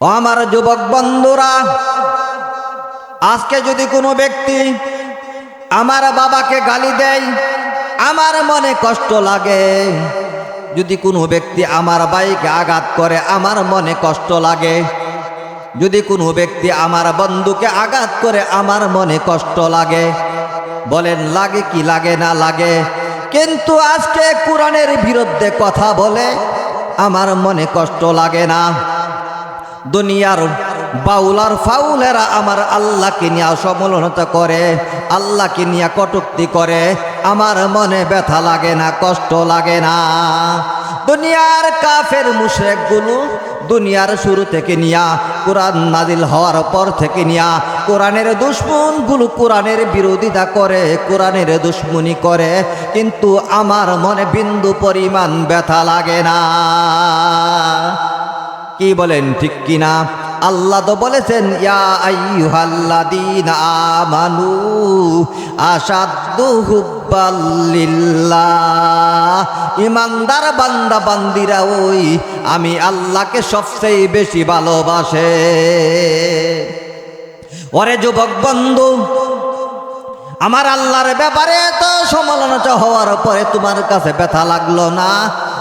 ও আমার যুবক বন্ধুরা, আজকে যদি কোনো ব্যক্তি আমার বাবাকে গালি দেয়, আমার মনে কষ্ট লাগে। যদি কোনো ব্যক্তি আমার বাইকে আঘাত করে, আমার মনে কষ্ট লাগে। যদি কোনো ব্যক্তি আমার বন্ধুকে আঘাত করে, আমার মনে কষ্ট লাগে। বলেন, লাগে কি লাগে না লাগে? কিন্তু আজকে কোরআনের বিরুদ্ধে কথা বলে, আমার মনে কষ্ট লাগে না। দুনিয়ার বাউলার ফাউলেরা আমার আল্লাহকে নিয়ে সমালোচনা করে, আল্লাহকে নিয়ে কটুক্তি করে। আমার মনে ব্যথা লাগে না, কষ্ট লাগে না। দুনিয়ার কাফের মুশেকগুলো দুনিয়ার শুরু থেকে নিয়া, কোরআন নাজিল হওয়ার পর থেকে নিয়া, কোরআনের দুশ্মনগুলো কোরআনের বিরোধিতা করে, কোরআনের দুশ্মনী করে। কিন্তু আমার মনে বিন্দু পরিমাণ ব্যথা লাগে না। কি বলেন, ঠিক কিনা? আল্লাহ তো বলেছেন আমানু ইমানদার বান্দা, বান্দিরা, ওই, আমি আল্লাহকে সবচেয়ে বেশি ভালোবাসে। ওরে যুবক বন্ধু, আমার আল্লাহর ব্যাপারে তো সমালোচনা হওয়ার পরে তোমার কাছে ব্যথা লাগল না?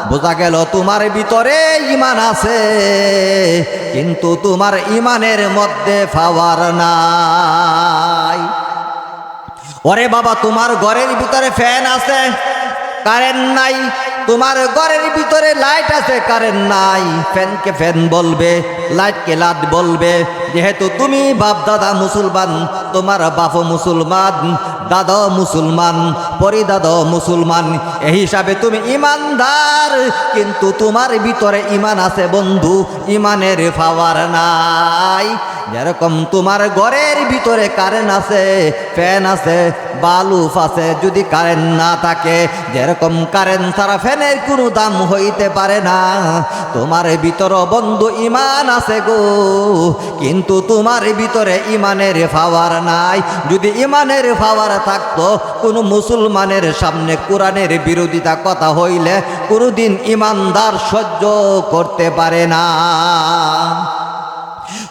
বোঝা গেল তোমার ভিতরে ইমান আছে, কিন্তু তোমার ইমানের মধ্যে পাওয়ার নাই। ওরে বাবা, তোমার ঘরের ভিতরে ফ্যান আছে, কারেন্ট নাই। তোমার ঘরের ভিতরে লাইট আছে, কারেন্ট নাই। ফ্যানকে ফ্যান বলবে, লাইটকে লাইট বলবে। যেহেতু তুমি বাপ দাদা মুসলমান, তোমার বাপ মুসলমান দাদা মুসলমান, পরিদাদা মুসলমান, এ হিসাবে তুমি ইমানদার, কিন্তু তোমার ভিতরে ইমান আছে বন্ধু, ইমানের ফাওয়ার নাই। যেরকম তোমার ঘরের ভিতরে কারেন্ট আছে ফ্যান আছে বালুফ আছে যদি কারেন্ট না থাকে, যেরকম কারেন্ট ছাড়া ফ্যানের কোনো দাম হইতে পারে না। তোমার ভিতর বন্ধু ইমান আছে গো, কিন্তু তোমার ভিতরে ইমানের পাওয়ার নাই। যদি ইমানের পাওয়ার থাকতো, কোনো মুসলমানের সামনে কোরআনের বিরোধিতা কথা হইলে কোনোদিন ইমানদার সহ্য করতে পারে না।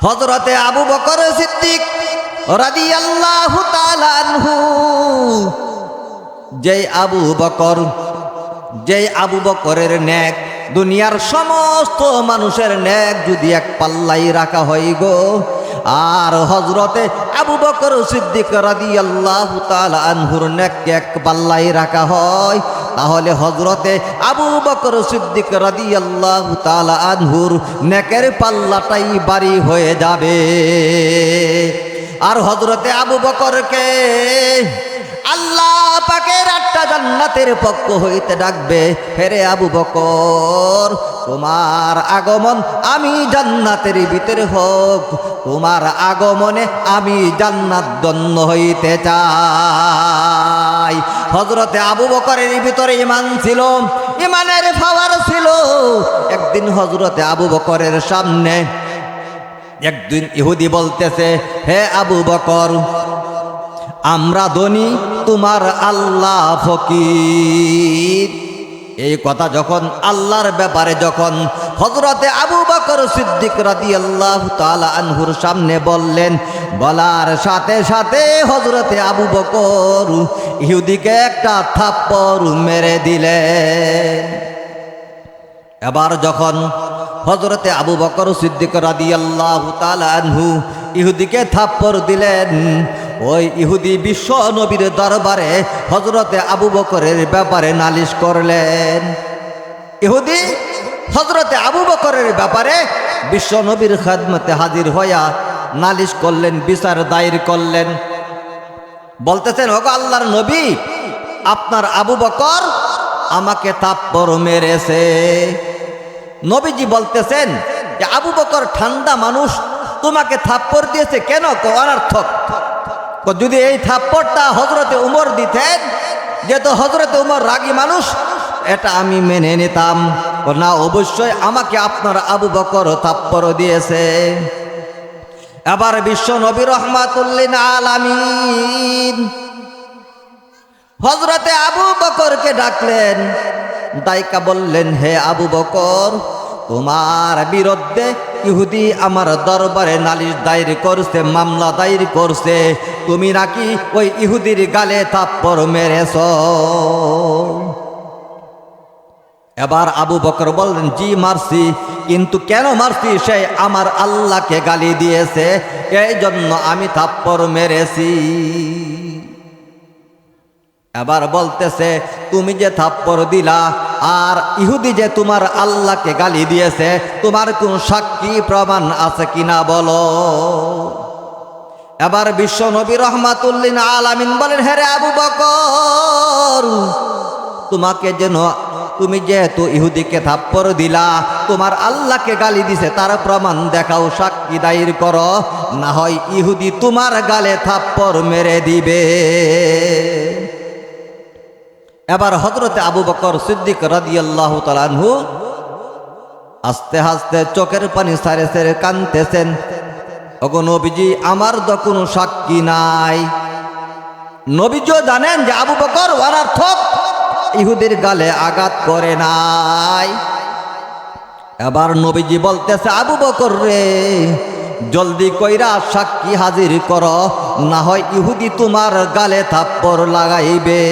হজরতে আবু বকর সিদ্দিক রাদি আল্লাহ যেই আবু বকর, যেই আবু বকরের ন্যাক দুনিয়ার সমস্ত মানুষের ন্যাক যদি এক পাল্লাই রাখা হয় গো, আর হজরতে আবু বকর সিদ্দিক রাদি আল্লাহ আনহুর ন্যাক এক পাল্লাই রাখা হয় তাহলে হজরতে আবু বকর সিদ্দিক রাদি আল্লাহ আনহুর নেকের পাল্লাটাই বাড়ি হয়ে যাবে। আর হজরতে আবু বকরকে আল্লাহ পাকের আটটা জান্নাতের পক্ষ হইতে ডাকবে হেরে আবু বকর, তোমার আগমন আমি জান্নাতের ভিতরে হোক, তোমার আগমনে আমি জান্নাত দন্য হইতে চাই। হজরতে আবু বকরের ভিতরে ইমান ছিল ইমানের ফাওয়ার ছিল। একদিন হজরতে আবু বকরের সামনে একদিন ইহুদি বলতেছে, হে আবু বকর, আমরা ধনী, তোমার আল্লাহ ফকির। এই কথা যখন আল্লাহর ব্যাপারে যখন হজরতে আবু বকর সিদ্দিক রাদি আল্লাহ তালা আনহুর সামনে বললেন বলার সাথে সাথে হজরতে আবু বকর ইহুদিকে একটা থাপ্পড় মেরে দিলেন এবার যখন হজরতে আবু বকর সিদ্দিক রাদি আল্লাহ আনহু ইহুদিকে থাপ্পড় দিলেন, ওই ইহুদি বিশ্ব নবীর দরবারে হজরতে আবু বকরের ব্যাপারে নালিশ করলেন। ইহুদি হজরতে আবু বকরের ব্যাপারে বিশ্ব নবীর খাদমতে হাজির হইয়া নালিশ করলেন, বিচার দায়ের করলেন। বলতেছেন, ওগো আল্লাহর নবী, আপনার আবু বকর আমাকে থাপ্পড় মেরেছে। নবীজি বলতেছেন যে আবু বকর ঠান্ডা মানুষ, তোমাকে থাপ্পড় দিয়েছে কেন? অনার্থক। যদি এই থাপ্পড়টা হজরতে উমর দিতেন, যেহেতু হজরতে উমর রাগী মানুষ, এটা আমি মেনে নিতাম। না, অবশ্যই আমাকে আপনার আবু বকর থাপ্পড় দিয়েছে। এবার বিশ্ব নবী রহমাতুল্লিন আলামিন হজরতে আবু বকরকে ডাকলেন। দায়িকা বললেন, হে আবু বকর, তোমার বিরুদ্ধে ইহুদি আমার দরবারে নালিশ দায়ের করছে, মামলা দায়ের করছে। তুমি নাকি ওই ইহুদির গালে থাপ্পড় মেরেছ? এবার আবু বকর বললেন, জি, মারছি। কিন্তু কেন মারছি? সে আমার আল্লাহকে গালি দিয়েছে। এই জন্য আমি থাপ্পর মেরেছি। এবার বলতেছে, তুমি যে থাপ্পর দিলা, আর ইহুদি যে তোমার আল্লাহকে গালি দিয়েছে, তোমার কোন সাক্ষী প্রমাণ আছে কিনা বলো? এবার বিশ্ব নবী রহমাতুল্লিন আলামিন বলেন হ্যাঁ আবু বকর, তোমাকে যেন তুমি যেহেতু ইহুদিকে থাপ্পড় দিলা, তোমার আল্লাহকে গালি দিছে, তার প্রমাণ দেখাও, সাক্ষী দায়ের কর। না হয় ইহুদি তোমার গালে থাপ্পড় মেরে দিবে। এবার হজরতে আবু বকর সিদ্দিক রাদিয়াল্লাহু তালানহু আস্তে আস্তে চোখের পানি সারে সারে কানতেছেন ওগো নবীজি, আমার তো কোনো সাক্ষী নাই। নবীজিও জানেন যে আবু বকর অনার্থক ইহুদির গালে আঘাত করে নাই। এবার নবীজি বলতেছে, আবু বকর রে, জলদি কইরা সাক্ষী হাজির কর, না হয় ইহুদি তোমার গালে থাপ্পড় লাগাইবে।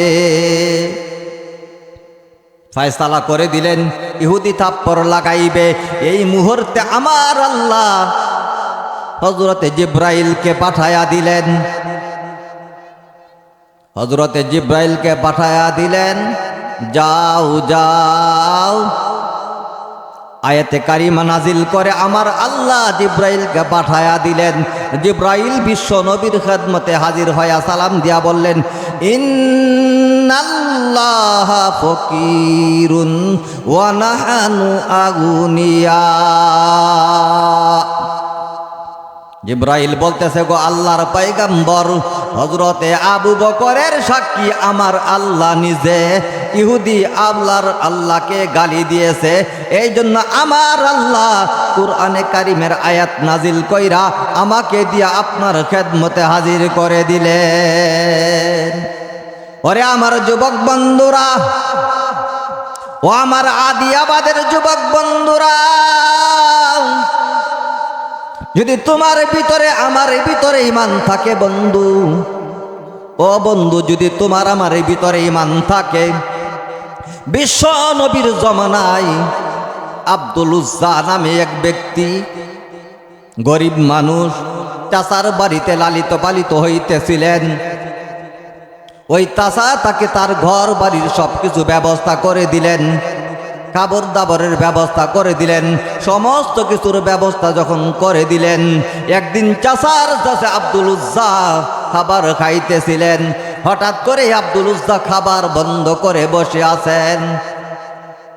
ফায়সালা করে দিলেন, ইহুদি থাপ্পড় লাগাইবে, এই মুহূর্তে আমার আল্লাহ হজরতে জিব্রাইলকে পাঠায়া দিলেন। হজরতে জিব্রাইলকে পাঠায়া দিলেন যাও যাও। আয়াতে কারিমা নাজিল করে আমার আল্লাহ জিব্রাইলকে পাঠায়া দিলেন। জিব্রাইল বিশ্ব নবীর খেদমতে হাজির হয়া সালাম দিয়া বললেন, ইন্নাল্লাহ ফকিরুন ওয়া নাহানু আগুনিয়া। জিব্রাইল বলতেছে, গো আল্লাহর পাইগাম্বর হজরতে আবু বকরের সাক্ষী আমার আল্লাহ নিজে ইহুদি আল্লাহর আল্লাহকে গালি দিয়েছে। এই জন্য আমার আল্লাহ কুরআনে কারিমের আয়াত নাজিল কইরা আমাকে দিয়া আপনার খেদমতে হাজির করে দিলেন। ওরে আমার যুবক বন্ধুরা, ও আমার আদিয়াবাদের যুবক বন্ধুরা, যদি তোমার ভিতরে আমার ভিতরে ইমান থাকে বন্ধু, ও বন্ধু, যদি তোমার আমার ভিতরে ইমান থাকে বিশ্ব নবীর জমানায় আব্দুল উজ্জা নামে এক ব্যক্তি গরিব মানুষ চাষার বাড়িতে লালিত পালিত হইতেছিলেন। ওই তাসা তাকে তার ঘর, বাড়ির সব কিছু ব্যবস্থা করে দিলেন। খাবার দাবরের ব্যবস্থা করে দিলেন। সমস্ত কিছুর ব্যবস্থা যখন করে দিলেন, একদিন চাষার চাষে আব্দুল উজ্জা খাবার খাইতেছিলেন। হঠাৎ করে আব্দুল উজ্জা খাবার বন্ধ করে বসে আছেন।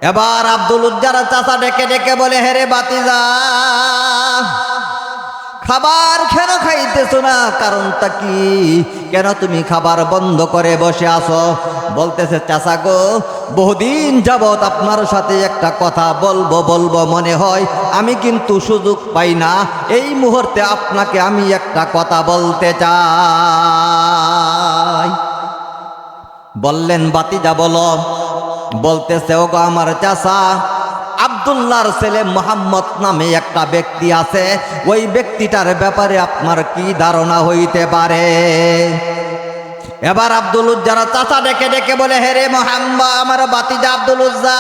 এবার আব্দুল উজ্জারা চাষা ডেকে ডেকে বলে হেরে বাতিজা, খাবার কেন খাইতেছো না? কারণটা কি? কেন তুমি খাবার বন্ধ করে বসে আসো বলতেছে চাষা গো, বহুদিন যাবৎ আপনার সাথে একটা কথা বলব বলব মনে হয়। আমি কিন্তু সুযোগ পাই না। এই মুহূর্তে আপনাকে আমি একটা কথা বলতে চাই। বললেন, বাতিজা বলো। বলতেছে, ওগো আমার চাষা আবদুল্লাহর ছেলে মোহাম্মদ নামে একটা ব্যক্তি আছে। ওই ব্যক্তিটার ব্যাপারে আপনার কি ধারণা হইতে পারে? এবার আব্দুল উজ্জারা চাচা ডেকে ডেকে বলে হেরে মোহাম্মদ, আমার বাতিজা আব্দুল উজ্জা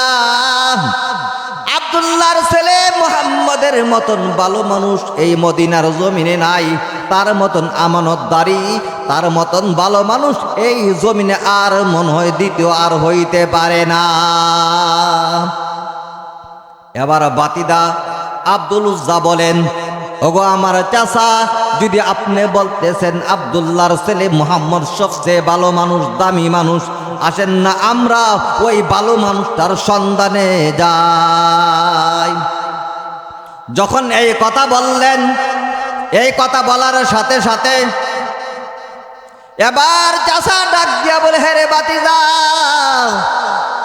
আবদুল্লাহর ছেলে মোহাম্মদের মতন ভালো মানুষ এই মদিনার জমিনে নাই। তার মতন আমানত আমানতদারি, তার মতন ভালো মানুষ এই জমিনে আর মনে হয় দ্বিতীয় আর হইতে পারে না। এবার বাতিদা আব্দুল উজ্জা বলেন, ওগো আমার চাষা যদি আপনি বলতেছেন আবদুল্লাহর ছেলে মোহাম্মদ সবচেয়ে ভালো মানুষ, দামি মানুষ। আসেন না, আমরা ওই ভালো মানুষটার সন্ধানে যাই। যখন এই কথা বললেন, এই কথা বলার সাথে সাথে এবার চাষা ডাক দিয়া বলে হেরে বাতি যাও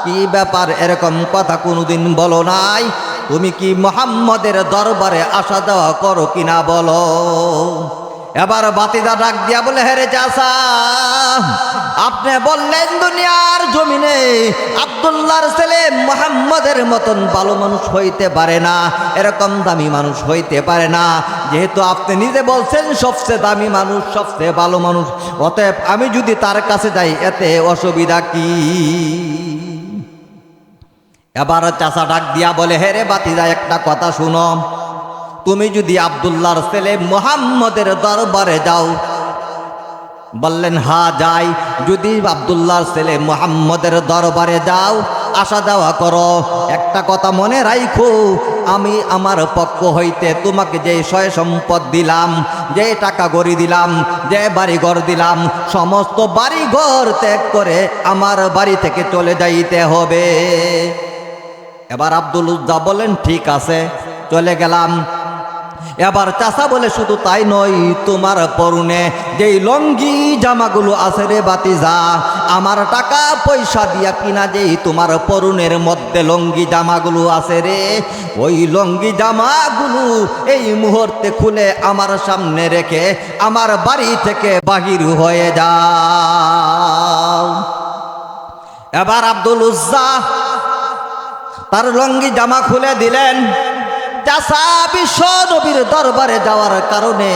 কি ব্যাপার? এরকম কথা কোনোদিন বলো নাই? তুমি কি মোহাম্মদের দরবারে আসা দেওয়া করো কিনা বলো? এবার বাতিদা ডাক দিয়া বলে হেরে চাষা আপনি বললেন দুনিয়ার জমিনে আবদুল্লাহর ছেলে মোহাম্মদের মতন ভালো মানুষ হইতে পারে না, এরকম দামি মানুষ হইতে পারে না। যেহেতু আপনি নিজে বলছেন, সবচেয়ে দামি মানুষ, সবচেয়ে ভালো মানুষ, অতএব আমি যদি তার কাছে যাই, এতে অসুবিধা কি? এবার চাষা ডাক দিয়া বলে হেরে বাতিদা, একটা কথা শুনো। তুমি যদি আবদুল্লাহর ছেলে মোহাম্মদের দরবারে যাও। বললেন, হা, যাই। যদি আবদুল্লাহর ছেলে মোহাম্মদের দরবারে যাও, আসা যাওয়া করো। একটা কথা মনে রাইখো, আমি আমার পক্ষ হইতে তোমাকে যে সয় সম্পদ দিলাম, যে টাকা গড়ি দিলাম, যে বাড়িঘর দিলাম, সমস্ত বাড়িঘর ত্যাগ করে আমার বাড়ি থেকে চলে যাইতে হবে। এবার আব্দুল উজ্জা বলেন, ঠিক আছে, চলে গেলাম। এবার চাষা বলে, শুধু তাই নয়, তোমার পরনে যেই লঙ্গি, জামাগুলো আছে রে বাতিজা আমার টাকা পয়সা দিয়া কিনা যেই তোমার পরনের মধ্যে লঙ্গি, জামাগুলো আছে রে, ওই লঙ্গি, জামাগুলো এই মুহূর্তে খুলে আমার সামনে রেখে আমার বাড়ি থেকে বাহির হয়ে যাও। এবার আব্দুল উজ্জা তার লঙ্গি জামা খুলে দিলেন। চাষা বিশ্ব নবীর দরবারে যাওয়ার কারণে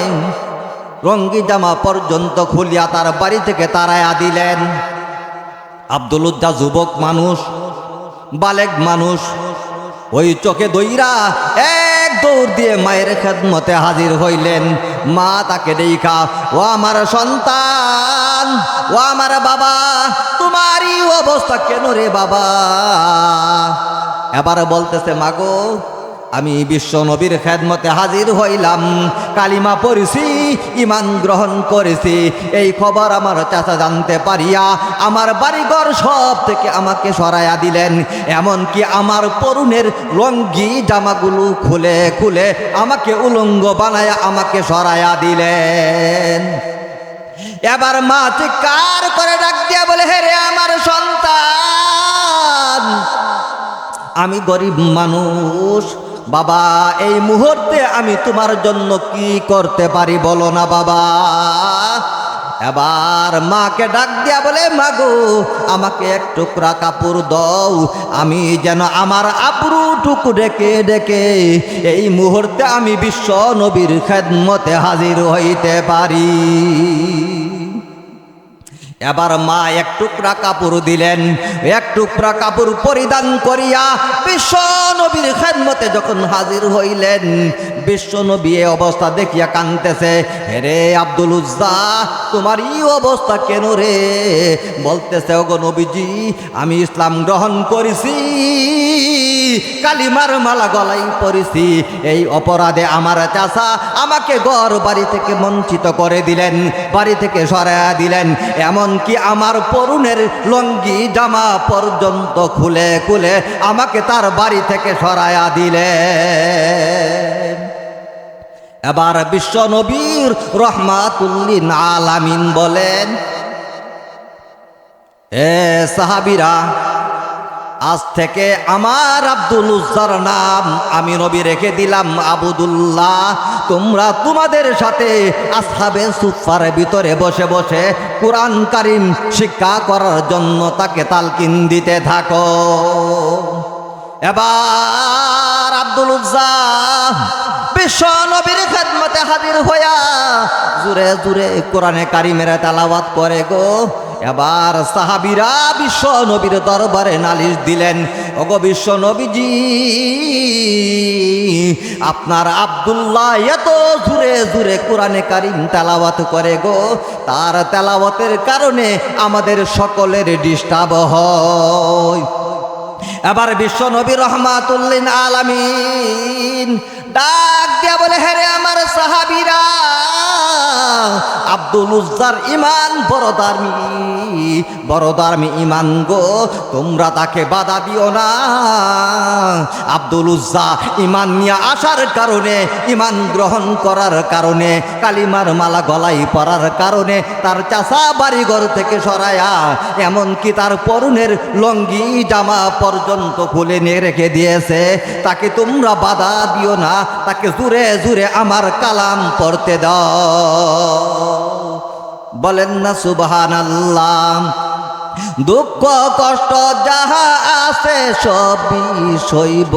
রঙ্গি জামা পর্যন্ত খুলিয়া তার বাড়ি থেকে তারায়া দিলেন। আব্দুল উজ্জা যুবক মানুষ, বালেক মানুষ, ওই চোখে দইরা এক দৌড় দিয়ে মায়ের খেদমতে হাজির হইলেন। মা তাকে দেখা ও আমার সন্তান, ও আমার বাবা, তোমারই অবস্থা কেন রে বাবা? এবার বলতেছে, মাগো, আমি বিশ্ব নবীর খেদমতে হাজির হইলাম। কালিমা পড়েছি ইমান গ্রহণ করেছি। এই খবর আমার চাচা জানতে পারিয়া আমার বাড়িঘর সব থেকে আমাকে সরাইয়া দিলেন। এমনকি আমার পরুণের লঙ্গি, জামাগুলো খুলে খুলে আমাকে উলঙ্গ বানায়া আমাকে সরাইয়া দিলেন। এবার মা চিৎকার করে ডাক দিয়া বলে, হে রে আমার সন্তান আমি গরিব মানুষ। বাবা, এই মুহূর্তে আমি তোমার জন্য কি করতে পারি বলো না বাবা। এবার মাকে ডাক দিয়া বলে, মাগো, আমাকে এক টুকরা কাপড় দাও। আমি যেন আমার আবরু টুকু ডেকে ডেকে এই মুহূর্তে আমি বিশ্ব নবীর খেদমতে হাজির হইতে পারি। এবার মা এক টুকরা কাপড় দিলেন, এক টুকরা কাপড় পরিধান করিয়া বিশ্ব নবীর খেদমতে যখন হাজির হইলেন, বিশ্ব নবী এ অবস্থা দেখিয়া কানতেছে রে আব্দুল উজ্জা, তোমার ই অবস্থা কেন রে? বলতেছে, ওগো নবীজি, আমি ইসলাম গ্রহণ করেছি, কালিমার মালা গলাই পড়েছি এই অপরাধে আমার চাষা আমাকে ঘর বাড়ি থেকে বঞ্চিত করে দিলেন, বাড়ি থেকে সরাইয়া দিলেন এমনকি আমার পরুণের লঙ্গি জামা পর্যন্ত খুলে খুলে আমাকে তার বাড়ি থেকে সরাইয়া দিলে। এবার বিশ্ব নবীর রহমাতুল্লিন আলামিন বলেন, এ সাহাবিরা আজ থেকে আমার আব্দুল উজ্জার নাম আমি নবী রেখে দিলাম আবুদুল্লাহ। তোমরা তোমাদের সাথে আসহাবে সুফার ভিতরে বসে বসে কোরআন কারিম শিক্ষা করার জন্য তাকে তালকিন দিতে থাকো। এবার আব্দুল উজ্জা বিশ্ব নবীর খেদমতে হাজির হইয়া জুরে জুরে কোরআনে কারিমের তালাবাত করে গো। এবার সাহাবিরা বিশ্ব নবীর দরবারে নালিশ দিলেন, ওগো বিশ্ব নবীজি আপনার আব্দুল্লাহ এত জুরে জুরে কোরআনে কারিম তেলাওয়াত করে গো। তার তেলাওয়াতের কারণে আমাদের সকলের ডিস্টার্ব হয়। এবার বিশ্ব নবী রহমাতুল্লিন আলামিন ডাক দিয়া বলে হেরে আমার সাহাবিরা আব্দুল উজ্জার ইমান, বড় দামি বড় দামি ইমান গো। তোমরা তাকে বাধা দিও না। আব্দুল উজ্জা ইমান নিয়ে আসার কারণে, ইমান গ্রহণ করার কারণে, কালিমার মালা গলায় পরার কারণে তার চাষা বাড়িঘর থেকে সরায়া, এমনকি তার পরনের লঙ্গি, জামা পর্যন্ত খুলে নিয়ে রেখে দিয়েছে। তাকে তোমরা বাধা দিও না, তাকে জুড়ে জুড়ে আমার কালাম পড়তে দাও। বলেন না সুবহান আল্লাহ দুঃখ, কষ্ট যাহা আছে সবই সইব।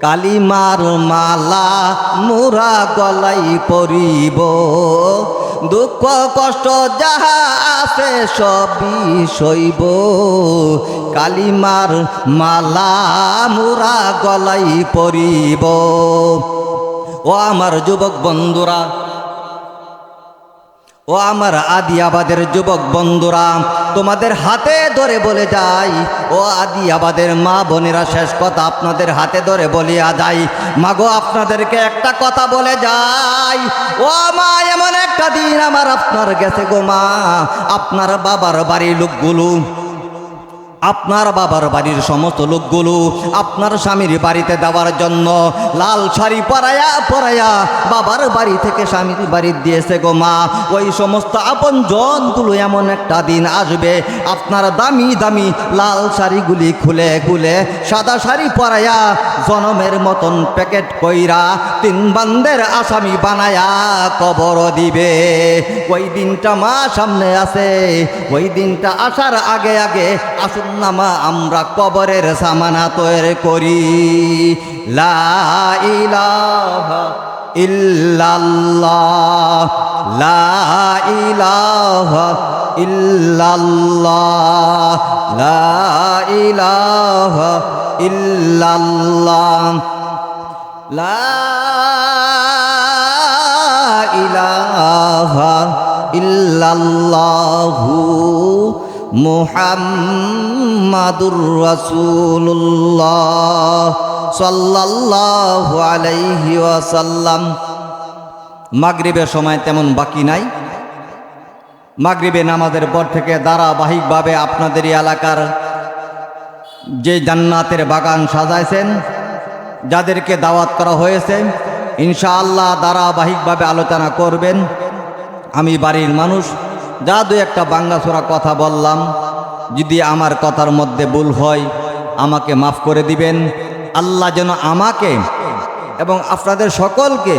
কালিমার মালা মুরা গলাই পরিব। দুঃখ, কষ্ট যাহা আছে সবই সইব। কালিমার মালা মুরা গলাই পরিব। ও আমার যুবক বন্ধুরা ও আমার আদি আবাদের যুবক বন্ধুরা, তোমাদের হাতে ধরে বলে যাই। ও আদি আবাদের মা বোনেরা, শেষ কথা আপনাদের হাতে ধরে বলিয়া যাই। মাগো, আপনাদেরকে একটা কথা বলে যাই। ও মা, এমন একটা দিন আমার আপনার গেছে গো মা। আপনার বাবার বাড়ি লোকগুলো আপনার বাবার বাড়ির সমস্ত লোকগুলো আপনার স্বামীর বাড়িতে দেওয়ার জন্য লাল শাড়ি পরায়া পরায়া বাবার বাড়ি থেকে স্বামীর বাড়ি দিয়েছে গো মা। ওই সমস্ত আপন জনগুলো এমন একটা দিন আসবে, আপনার দামি দামি লাল শাড়িগুলি খুলে খুলে সাদা শাড়ি পরায়া জনমের মতন প্যাকেট কইরা তিন বান্দের আসামি বানায়া কবর দিবে। ওই দিনটা মা সামনে আছে, ওই দিনটা আসার আগে আগে আসুন না মা আমরা কবরের সামানা তৈরি করি। লা ইলাহা ইল্লাল্লাহ। লা ইলাহা লা লা মুহাম্মাদুর রাসূলুল্লাহ সাল্লাল্লাহু আলাইহি ওয়াসাল্লাম। মাগরিবের সময় তেমন বাকি নাই। মাগরিবে নামাজের পর থেকে ধারাবাহিকভাবে আপনাদের এলাকার যে জান্নাতের বাগান সাজাইছেন, যাদেরকে দাওয়াত করা হয়েছে, ইনশাআল্লাহ ধারাবাহিকভাবে আলোচনা করবেন। আমি বাড়ির মানুষ যা দু একটা বাঙ্গাসোরা কথা বললাম। যদি আমার কথার মধ্যে ভুল হয়, আমাকে মাফ করে দিবেন। আল্লাহ যেন আমাকে এবং আপনাদের সকলকে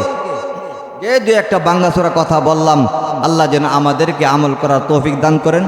যে দু একটা বাঙ্গাসোরা কথা বললাম, আল্লাহ যেন আমাদেরকে আমল করার তৌফিক দান করেন।